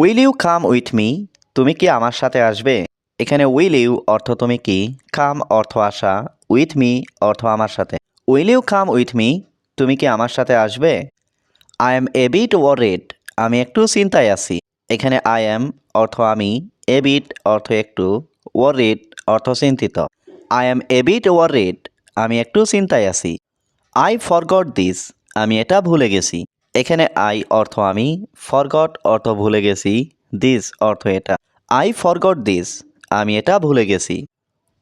Will you come with me তুমি কি আমার সাথে আসবে? এখানে উইল ইউ অর্থ তুমি কি? কাম অর্থ আসা উইথ মি অর্থ আমার সাথে। Will you come with me তুমি কি আমার সাথে আসবে? I am a bit worried আমি একটু চিন্তায় আছি। এখানে আই এম অর্থ আমি এ বিট অর্থ একটু ওয়ারিড অর্থ চিন্তিত। I am a bit worried আমি একটু চিন্তায় আছি। আই ফরগট দিস আমি এটা ভুলে গেছি। এখানে আই অর্থ আমি ফরগট অর্থ ভুলে গেছি দিস অর্থ এটা। আই ফরগট দিস আমি এটা ভুলে গেছি।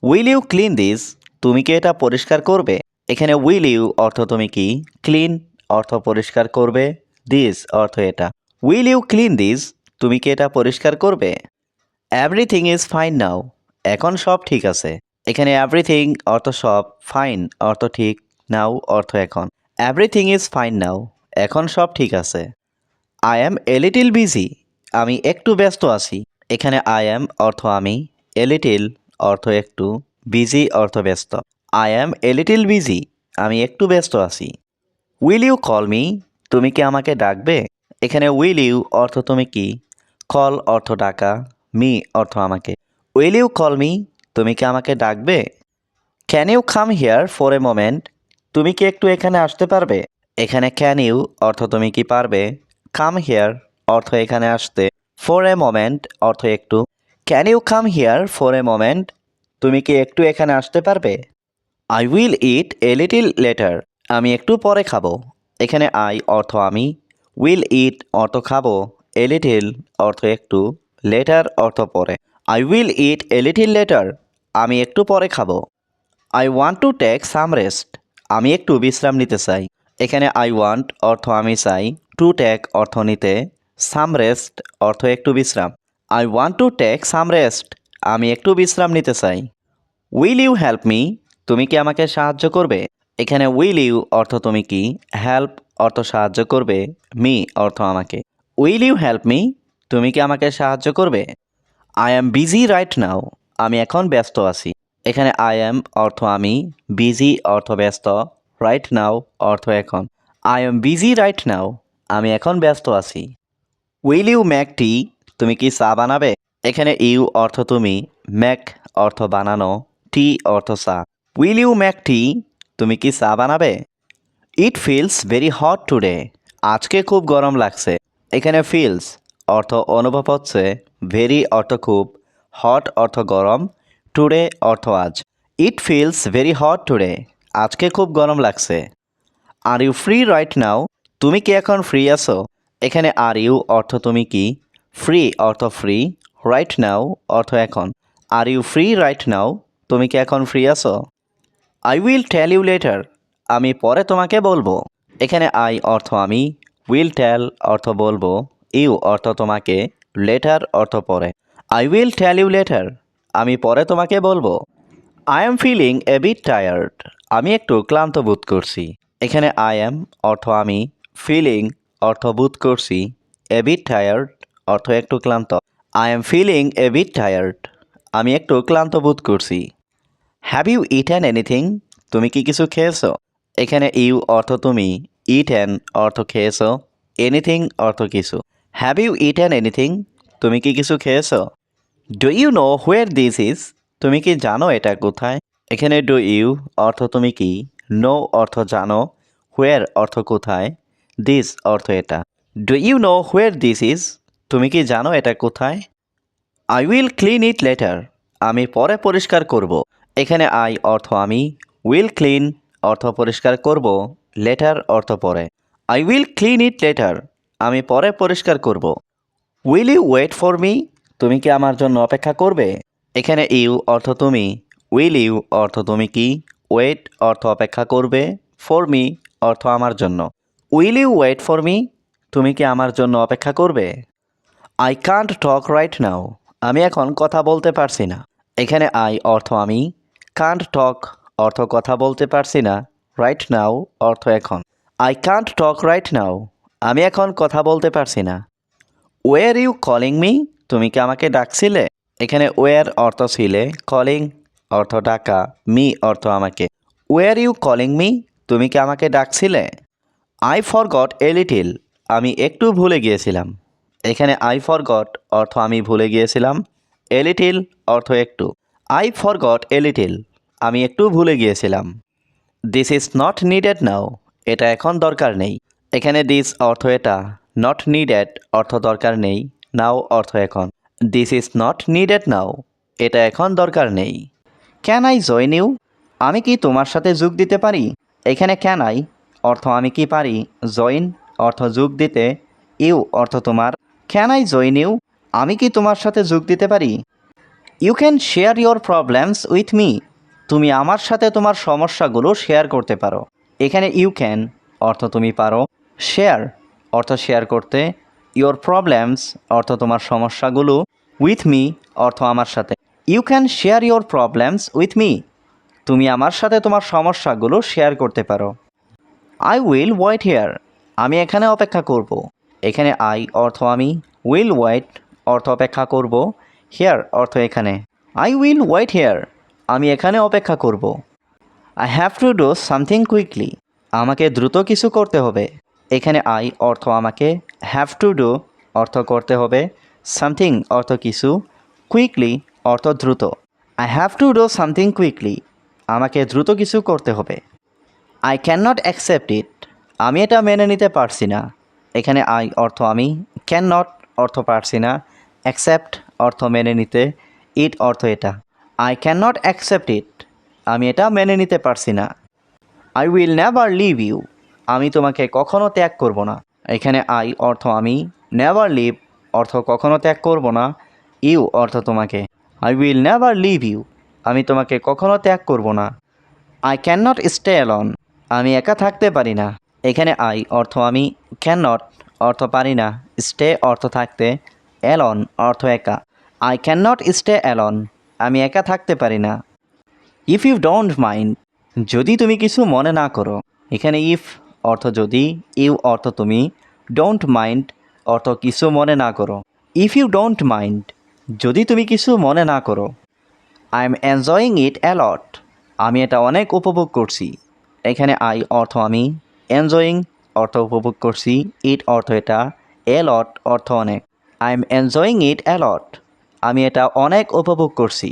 উইল ইউ ক্লিন দিস তুমি কি এটা পরিষ্কার করবে? এখানে উইল ইউ অর্থ তুমি কি? ক্লিন অর্থ পরিষ্কার করবে দিস অর্থ এটা। উইল ইউ ক্লিন দিস তুমি কি এটা পরিষ্কার করবে? এভরিথিং ইজ ফাইন নাও এখন সব ঠিক আছে। এখানে এভরিথিং অর্থ সব ফাইন অর্থ ঠিক নাও অর্থ এখন। এভরিথিং ইজ ফাইন নাও এখন সব ঠিক আছে। I am a little busy আমি একটু ব্যস্ত আছি। এখানে আই অ্যাম অর্থ আমি এ লিটিল অর্থ একটু বিজি অর্থ ব্যস্ত। I am a little busy আমি একটু ব্যস্ত আছি। উইল ইউ কল মি তুমি কি আমাকে ডাকবে? এখানে উইল ইউ অর্থ তুমি কি? কল অর্থ ডাকা। মি অর্থ আমাকে। উইল ইউ কল মি তুমি কি আমাকে ডাকবে? Can you come here for a moment তুমি কি একটু এখানে আসতে পারবে? এখানে ক্যান ইউ অর্থ তুমি কি পারবে? কাম হিয়ার অর্থ এখানে আসতে। ফর এ মোমেন্ট অর্থ একটু। Can you come here for a moment তুমি কি একটু এখানে আসতে পারবে? I will eat a little later আমি একটু পরে খাব। এখানে আই অর্থ আমি। উইল ইট অর্থ খাব। এ লিটিল অর্থ একটু। লেটার অর্থ পরে। I will eat a little later আমি একটু পরে খাব। I want to take some rest আমি একটু বিশ্রাম নিতে চাই। এখানে আই ওয়ান্ট অর্থ আমি চাই টু টেক অর্থ নিতে সাম রেস্ট অর্থ একটু বিশ্রাম। I want to take some rest আমি একটু বিশ্রাম নিতে চাই। উইল ইউ হেল্প মি তুমি কি আমাকে সাহায্য করবে? এখানে উইল ইউ অর্থ তুমি কি? হেল্প অর্থ সাহায্য করবে মি অর্থ আমাকে। উইল ইউ হেল্প মি তুমি কি আমাকে সাহায্য করবে? I am busy right now আমি এখন ব্যস্ত আছি। এখানে আই অ্যাম অর্থ আমি বিজি অর্থ ব্যস্ত। রাইট নাও অর্থ এখন। I am busy right now আমি এখন ব্যস্ত আছি। উইল ইউ ম্যাক টি তুমি কি চা বানাবে? এখানে ইউ অর্থ তুমি ম্যাক অর্থ বানানো টি অর্থ চা। উইল ইউ ম্যাক টি তুমি কি চা বানাবে? It feels very hot today আজকে খুব গরম লাগছে। এখানে ফিলস অর্থ অনুভব হচ্ছে ভেরি অর্থ খুব হট অর্থ গরম টুডে অর্থ আজ। It feels very hot today আজকে খুব গরম লাগছে। Are you free right now তুমি কি এখন ফ্রি আছো? এখানে আর ইউ অর্থ তুমি কি? ফ্রি অর্থ ফ্রি রাইট নাও অর্থ এখন। Are you free right now তুমি কি এখন ফ্রি আছো? I will tell you later আমি পরে তোমাকে বলব। এখানে আই অর্থ আমি উইল টেল অর্থ বলব ইউ অর্থ তোমাকে লেটার অর্থ পরে। I will tell you later আমি পরে তোমাকে বলব। I am feeling a bit tired আমি একটু ক্লান্ত বোধ করছি। এখানে আই এম অর্থ আমি ফিলিং অর্থ বোধ করছি। এ বিট টায়ার্ড অর্থ একটু ক্লান্ত। I am feeling a bit tired আমি একটু ক্লান্ত বোধ করছি। হ্যাভ ইউ ইটেন এনিথিং তুমি কি কিছু খেয়েছো? এখানে ইউ অর্থ তুমি। ইটেন অর্থ খেয়েছো। এনিথিং অর্থ কিছু। হ্যাভ ইউ ইটেন এনিথিং তুমি কি কিছু খেয়েছো? Do you know where this is তুমি কি জানো এটা কোথায়? এখানে ডু ইউ অর্থ তুমি কি? নো অর্থ জানো। হোয়ার অর্থ কোথায়? দিস অর্থ এটা। Do you know where this is তুমি কি জানো এটা কোথায়? I will clean it later আমি পরে পরিষ্কার করব। এখানে আই অর্থ আমি। উইল ক্লিন অর্থ পরিষ্কার করব। লেটার অর্থ পরে। I will clean it later আমি পরে পরিষ্কার করব। Will you wait for me তুমি কি আমার জন্য অপেক্ষা করবে? এখানে ইউ অর্থ তুমি। উইল ইউ অর্থ তুমি কি? ওয়েট অর্থ অপেক্ষা করবে। ফর মি অর্থ আমার জন্য। Will you wait for me? তুমি কি আমার জন্য অপেক্ষা করবে? I can't talk right now. আমি এখন কথা বলতে পারছি না। এখানে আই অর্থ আমি। কান্ট টক অর্থ কথা বলতে পারছি না। রাইট নাও অর্থ এখন। I can't talk right now. আমি এখন কথা বলতে পারছি না। Were you calling me? তুমি কি আমাকে ডাকছিলে? এখানে ওয়ার অর্থ ছিলে কলিং অর্থ ডাকা মি অর্থ আমাকে। ওয়ার ইউ কলিং মি তুমি কি আমাকে ডাকছিলে? I forgot a little আমি একটু ভুলে গিয়েছিলাম। এখানে আই ফরগট অর্থ আমি ভুলে গিয়েছিলাম এলিটিল অর্থ একটু। আই ফরগট এলিটিল আমি একটু ভুলে গিয়েছিলাম। This is not needed now এটা এখন দরকার নেই। এখানে দিস অর্থ এটা নট নিডেড অর্থ দরকার নেই নাও অর্থ এখন। This is not needed now এটা এখন দরকার নেই। ক্যান আই জয়েন ইউ আমি কি তোমার সাথে যোগ দিতে পারি? এখানে ক্যান আই অর্থ আমি কি পারি? জয়েন অর্থ যোগ দিতে। ইউ অর্থ তোমার। ক্যান আই জয়েন ইউ আমি কি তোমার সাথে যোগ দিতে পারি? You can share your problems with me তুমি আমার সাথে তোমার সমস্যাগুলো শেয়ার করতে পারো। এখানে ইউ ক্যান অর্থ তুমি পারো। শেয়ার অর্থ শেয়ার করতে। ইয়োর প্রবলেমস অর্থ তোমার সমস্যাগুলো। উইথ মি অর্থ আমার সাথে। You can share your problems with me. তুমি আমার সাথে তোমার সমস্যাগুলো শেয়ার করতে পারো। I will wait here. আমি এখানে অপেক্ষা করব। এখানে আই অর্থ আমি। উইল ওয়াইট অর্থ অপেক্ষা করব। হেয়ার অর্থ এখানে। I will wait here. আমি এখানে অপেক্ষা করব। I have to do something quickly. আমাকে দ্রুত কিছু করতে হবে। এখানে আই অর্থ আমাকে। হ্যাভ টু ডু অর্থ করতে হবে। সামথিং অর্থ কিছু কুইকলি অর্থ দ্রুত। I have to do something quickly আমাকে দ্রুত কিছু করতে হবে। I can not accept it আমি এটা মেনে নিতে পারছি না। এখানে আই অর্থ আমি ক্যান নট অর্থ পারছি না। অ্যাকসেপ্ট অর্থ মেনে নিতে। ইট অর্থ এটা। I can not accept it আমি এটা মেনে নিতে পারছি না। I will never leave you আমি তোমাকে কখনো ত্যাগ করব না। এখানে আই অর্থ আমি নেভার লিভ অর্থ কখনো ত্যাগ করব না। ইউ অর্থ তোমাকে। I will never leave you আমি তোমাকে কখনো ত্যাগ করব না। I can not stay alone আমি একা থাকতে পারি না। এখানে আই অর্থ আমি ক্যান নট অর্থ পারি না। স্টে অর্থ থাকতে। অ্যালন অর্থ একা। I can not stay alone আমি একা থাকতে পারি না। ইফ ইউ ডোন্ট মাইন্ড যদি তুমি কিছু মনে না করো, এখানে ইফ অর্থ যদি, ইউ অর্থ তুমি। ডোন্ট মাইন্ড অর্থ কিছু মনে না করো। ইফ ইউ ডোন্ট মাইন্ড যদি তুমি কিছু মনে না করো I am enjoying it a lot আমি এটা অনেক উপভোগ করছি। এখানে আই অর্থ আমি এনজয়িং অর্থ উপভোগ করছি। ইট অর্থ এটা এলট অর্থ অনেক। I am enjoying it a lot আমি এটা অনেক উপভোগ করছি।